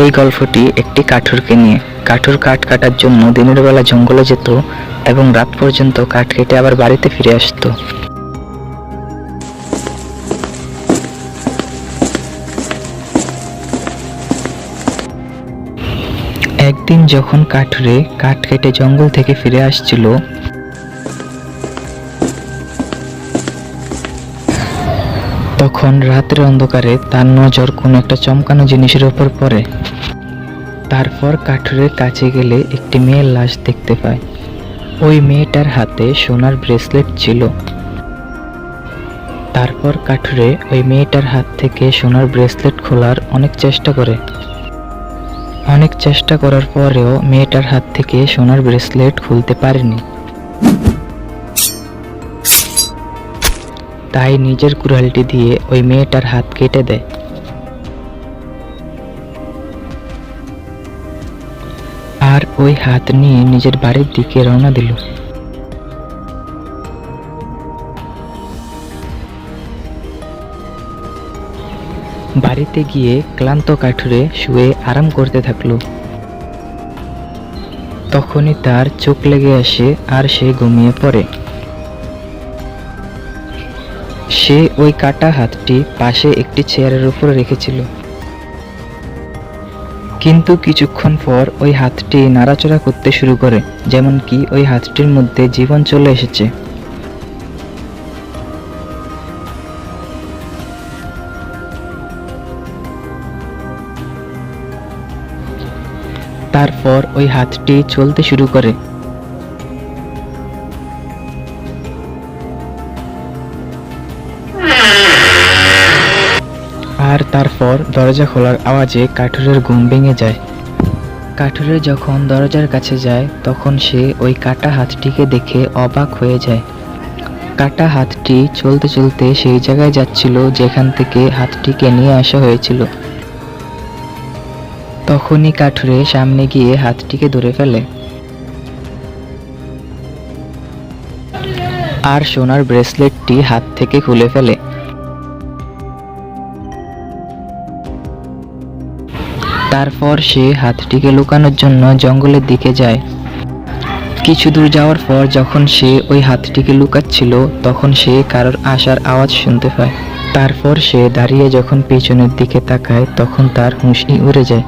এই গল্পটি একটি কাঠুরকে নিয়ে। কাঠুর কাঠ কাটার জন্য দিনের বেলা জঙ্গলে যেত এবং রাত পর্যন্ত কাঠ কেটে আবার বাড়িতে ফিরে আসতো। একদিন যখন কাঠুরে কাঠ কেটে জঙ্গল থেকে ফিরে আসছিল, তখন রাতের অন্ধকারে তার নজর কোনো একটা চমকানো জিনিসের উপর পড়ে। তারপর কাঠুরের কাছে গেলে একটি মেয়ের লাশ দেখতে পায়। ওই মেয়েটার হাতে সোনার ব্রেসলেট ছিল। তারপর কাঠুরে ওই মেয়েটার হাত থেকে সোনার ব্রেসলেট খোলার অনেক চেষ্টা করে। অনেক চেষ্টা করার পরেও মেয়েটার হাত থেকে সোনার ব্রেসলেট খুলতে পারেনি। তাই নিজের কুড়ালটি দিয়ে ওই মেয়েটার হাত কেটে দেয়। ওই হাত নিয়ে নিজের বাড়ির দিকে রওনা দিল। বাড়িতে গিয়ে ক্লান্ত কাঠুরে শুয়ে আরাম করতে থাকল। তখনই তার চোখ লেগে আসে আর সে ঘুমিয়ে পড়ে। সে ওই কাটা হাতটি পাশে একটি চেয়ারের উপর রেখেছিল। কিন্তু কিছুক্ষণ পর ওই হাতটি নাড়াচড়া করতে শুরু করে, যেমন কি ওই হাতটির মধ্যে জীবন চলে এসেছে। তারপর ওই হাতটি চলতে শুরু করে। আর তারপর দরজা খোলার আওয়াজে কাঠুরের ঘুম ভেঙে যায়। কাঠুরে যখন দরজার কাছে যায়, তখন সে ওই কাটা হাতটিকে দেখে অবাক হয়ে যায়। কাটা হাতটি চলতে চলতে সেই জায়গায় যাচ্ছিল যেখান থেকে হাতটিকে নিয়ে আসা হয়েছিল। তখনই কাঠুরে সামনে গিয়ে হাতটিকে ধরে ফেলে। আর সোনার ব্রেসলেটটি হাত থেকে খুলে ফেলে। তারপর সে হাতটিকে লুকানোর জন্য জঙ্গলের দিকে যায়। কিছু দূর যাওয়ার পর যখন সে ওই হাতটিকে লুকাচ্ছিল, তখন সে কারোর আসার আওয়াজ শুনতে পায়। তারপর সে দাঁড়িয়ে যখন পেছনের দিকে তাকায়, তখন তার হুঁশি উড়ে যায়।